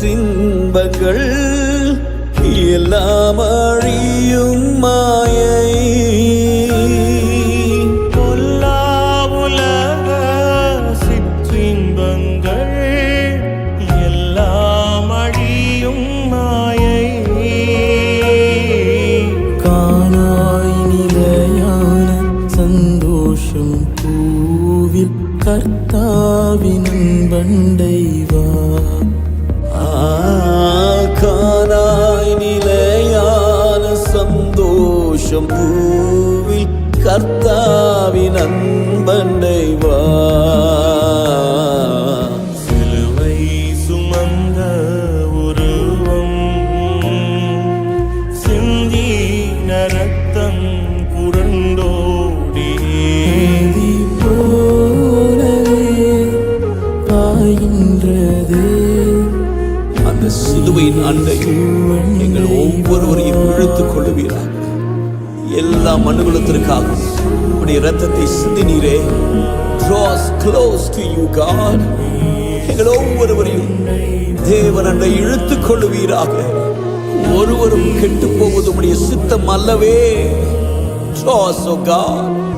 துன்பங்கள் எல்லாம் அழியும் மாயை. சந்தோஷம் பூவில் கர்த்தாவின் அன்பண்டை சந்தோஷம் பூவில் கர்த்தாவின் அன்பண்டை வா சிலுவை சுமந்த உருவம் சிந்தி நரத்தம் புரண்டோடி போலவே பாய்கின்றது அந்த சிலுவையின் அண்டை எங்கள் ஒவ்வொருவரையும் இழுத்துக் கொள்ளுவீராக எல்லா மனுகுலத்திற்காக உடைய ரத்தத்தை சிந்தினீரே draws close to you God. எங்கள் ஒவ்வொருவரையும் தேவன் அன்றை இழுத்துக் கொள்ளுவீராக. ஒருவரும் கெட்டு போவது உடைய சித்தம் அல்லவே. Draws oh God.